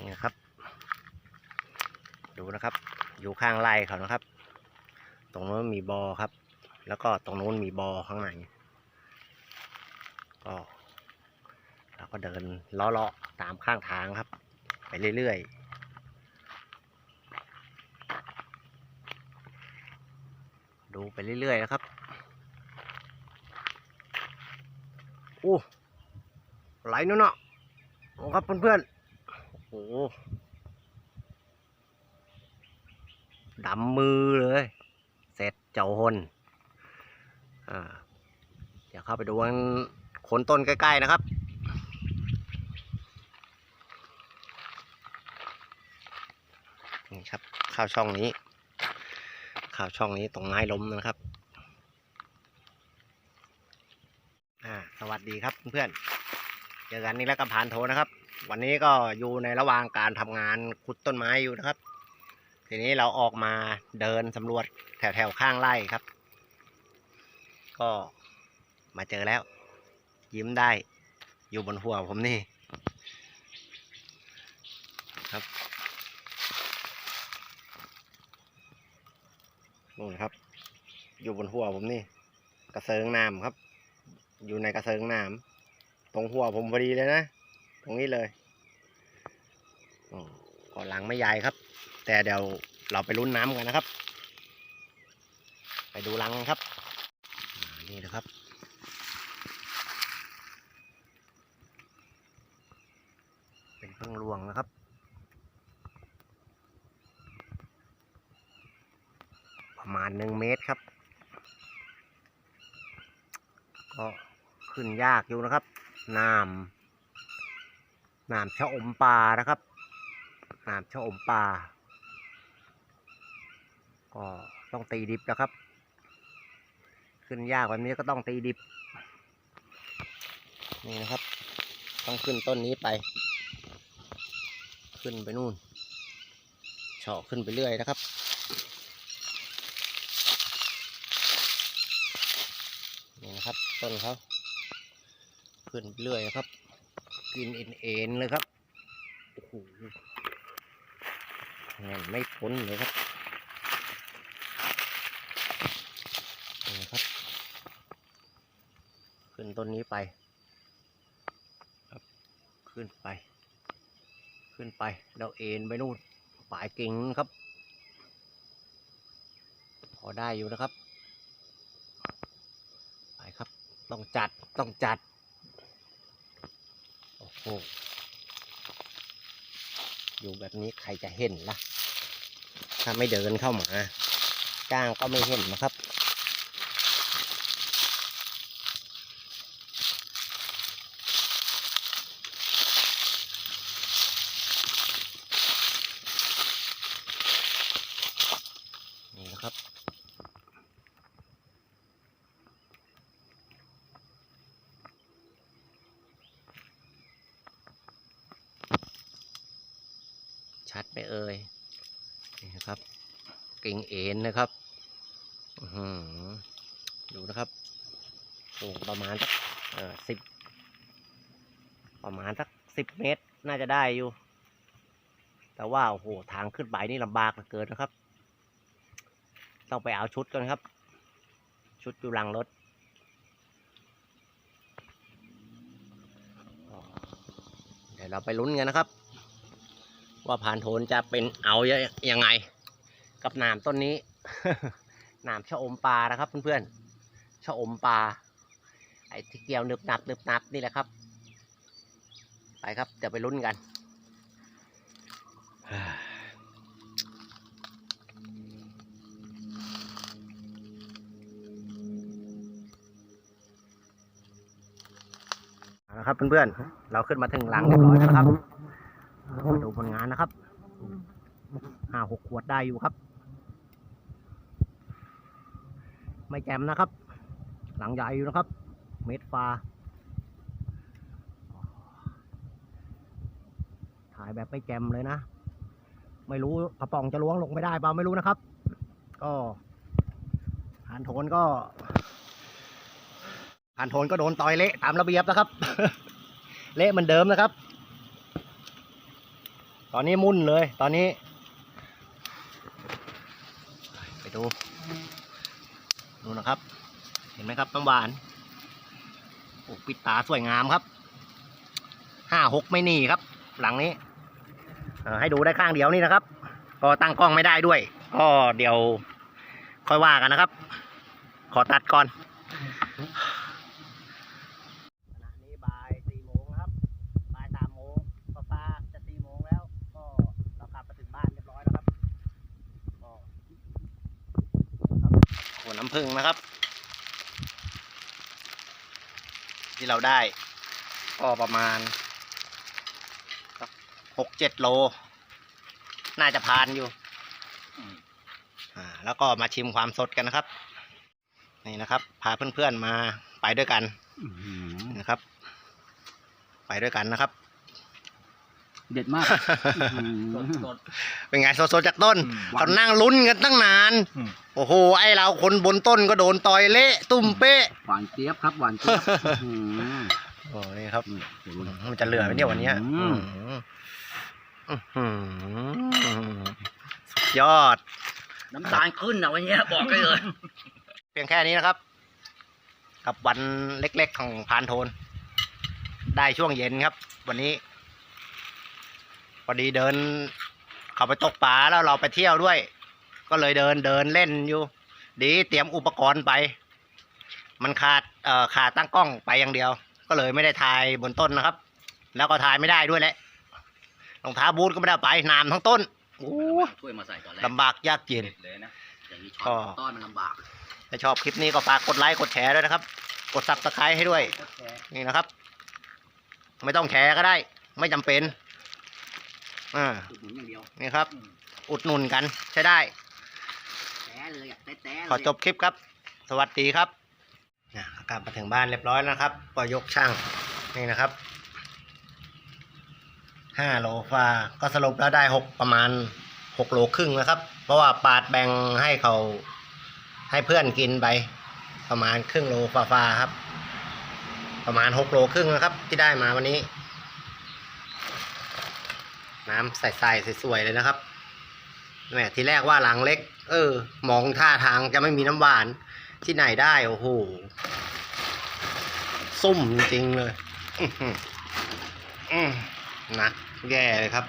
นี่นะครับ ดูนะครับ อยู่ข้างไร่เขานะครับ ตรงนู้นมีบอครับ แล้วก็ตรงนู้นมีบอข้างในก็เราก็เดินเลาะๆตามข้างทางครับ ไปเรื่อยๆดูไปเรื่อยๆนะครับโอ้ไหลนู่นเนาะครับเพื่อนๆ โอ้โหดำมือเลย เสร็จเจ้าหนอ่า เดี๋ยวเข้าไปดูกันโคนต้นใกล้ ๆ นะครับนี่ครับข้าวช่องนี้ข้าวช่องนี้ตรงไม้ล้มนะครับอ่าสวัสดีครับเพื่อนๆ เจอกันนี่แล้วกับผ่านโทนะครับ วันนี้ก็อยู่ในระหว่างการทำงานขุดต้นไม้อยู่นะครับ ทีนี้เราออกมาเดินสำรวจแถวๆข้างไร่ครับ ก็มาเจอแล้ว ยิ้มได้ อยู่บนหัวผมนี่ครับนู่นครับ อยู่บนหัวผมนี่ กระเซิงน้ำครับ อยู่ในกระเซิงน้ำ ตรงหัวผมพอดีเลยนะ ตรงนี้เลยอ๋อก็หลังไม่ใหญ่ครับ แต่เดี๋ยวเราไปลุ้นน้ำกันนะครับ ไปดูรังครับ นี่นะครับเป็นพึ่งหลวงนะครับประมาณหนึ่งเมตรครับ ก็ขึ้นยากอยู่นะครับ น้ำน้ำชะอมปลานะครับน้ำชะอมปลาก็ต้องตีดิบแล้วครับ ขึ้นยากแบบนี้ก็ต้องตีดิบ นี่นะครับ ต้องขึ้นต้นนี้ไป ขึ้นไปนู่นเฉาะขึ้นไปเรื่อยนะครับนี่นะครับต้นเขา ขึ้นไปเรื่อยครับ กินเอ็นๆเลยครับโอ้โหแน่นไม่พ้นเลยครับนี่ครับ ขึ้นต้นนี้ไป ครับ ขึ้นไป ขึ้นไปแล้วเอ็นไปนู่นปลายกิ่งครับ พอได้อยู่นะครับ ไปครับ ต้องจัดต้องจัด อยู่แบบนี้ใครจะเห็นล่ะ ถ้าไม่เดินเข้ามาจ้างก็ไม่เห็นนะครับ ชัดไหมเอ่ยนี่นะครับกิ่งเอ็นนะครับอือหือดูนะครับสูงประมาณสักเอ่อสิบประมาณสักสิบเมตรน่าจะได้อยู่ แต่ว่าโอ้โหทางขึ้นไปนี่ลำบากเหลือเกินนะครับ ต้องไปเอาชุดกันครับ ชุดอยู่หลังรถเดี๋ยวเราไปลุ้นกันนะครับ ว่าผ่านโทนจะเป็นเอายังไง กับหนามต้นนี้หนามชะอมปลานะครับเพื่อนๆชะอมปลาไอ้ที่เกี่ยวนึบหนับนึบหนับนี่แหละครับ ไปครับเดี๋ยวไปลุ้นกันเอาละครับเพื่อนๆ เราขึ้นมาถึงหลังเรียบร้อยแล้วครับ มาดูผลงานนะครับห้าหกขวดได้อยู่ครับ ไม่แจมนะครับ หลังใหญ่อยู่นะครับ เม็ดฟ้าถ่ายแบบไม่แจมเลยนะ ไม่รู้กระป๋องจะล้วงลงไม่ได้เปล่าไม่รู้นะครับ ก็ผ่านโทนก็ผ่านโทนก็โดนต่อยเละตามระเบียบนะครับ เละเหมือนเดิมนะครับ ตอนนี้มุ่นเลย ตอนนี้ ไปดู ดูนะครับ เห็นไหมครับน้ำหวานโอ้ปิดตาสวยงามครับห้าหกไม่หนีครับ หลังนี้ให้ดูได้ข้างเดียวนี่นะครับ ก็ตั้งกล้องไม่ได้ด้วย ก็เดี๋ยวค่อยว่ากันนะครับ ขอตัดก่อนขณะนี้บ่ายสี่โมงนะครับบ่ายสามโมงก็ฟ้าจะสี่โมงแล้ว ก็เรากลับมาถึงบ้านเรียบร้อยแล้วครับก็ครับขวดน้ำผึ้งนะครับ ที่เราได้ ก็ประมาณหกเจ็ดโล น่าจะผ่านอยู่อ่าแล้วก็มาชิมความสดกันนะครับ นี่นะครับ พาเพื่อนๆมาไปด้วยกันนะครับ ไปด้วยกันนะครับ เด็ดมาก เป็นไงสดๆจากต้นอืมเขานั่งลุ้นกันตั้งนานอืมโอ้โห ไอเราคนบนต้นก็โดนต่อยเละตุ่มเป๊ะ หวานเจี๊ยบครับ หวานเจี๊ยบอืมโอ้ยครับอืมเดี๋ยวดูมันจะเหลือไหมเนี่ยวันเนี้ยอืมอื้อหือสุดยอด น้ำตาลขึ้นนะวันนี้บอกได้เลย เพียงแค่นี้นะครับ กับวันเล็กๆของพานโทน ได้ช่วงเย็นครับ วันนี้พ อดีเดิน เขาไปตกปลาแล้วเราไปเที่ยวด้วย ก็เลยเดินเดินเล่นอยู่ ดีเตรียมอุปกรณ์ไป มันขาดเอ่อขาดตั้งกล้องไปอย่างเดียว ก็เลยไม่ได้ถ่ายบนต้นนะครับ แล้วก็ถ่ายไม่ได้ด้วยแหละรองเท้าบูทก็ไม่ได้เอาไปน้ำทั้งต้นโอ้ช่วยมาใส่ตอนแรกลำบากยากเย็นเด็ดเลยนะอย่างนี้ก็ช้อนต้อนมันลำบากถ้าชอบคลิปนี้ก็ฝากกดไลค์กดแชร์ด้วยนะครับ กดซับสไครต์ให้ด้วย นี่นะครับ ไม่ต้องแชร์ก็ได้ ไม่จำเป็น อ่าอุดหนุนอย่างเดียวนี่ครับ อุดหนุนกันใช้ได้แต้เลยอะแต้แต้เลยขอจบคลิปครับ สวัสดีครับเนี่ยกลับมาถึงบ้านเรียบร้อยแล้วนะครับก็ยกช่างนี่นะครับห้าโลฟ้าก็สรุปแล้วได้หกประมาณหกโลครึ่งนะครับ เพราะว่าปาดแบ่งให้เขาให้เพื่อนกินไปประมาณครึ่งโลฟ้าๆครับ ประมาณหกโลครึ่งนะครับ ที่ได้มาวันนี้ น้ำใสๆสวยๆเลยนะครับแหมทีแรกว่าหลังเล็ก เออ มองท่าทางจะไม่มีน้ำหวานที่ไหนได้ โอ้โหส้มจริงๆเลยหนักแย่เลยครับ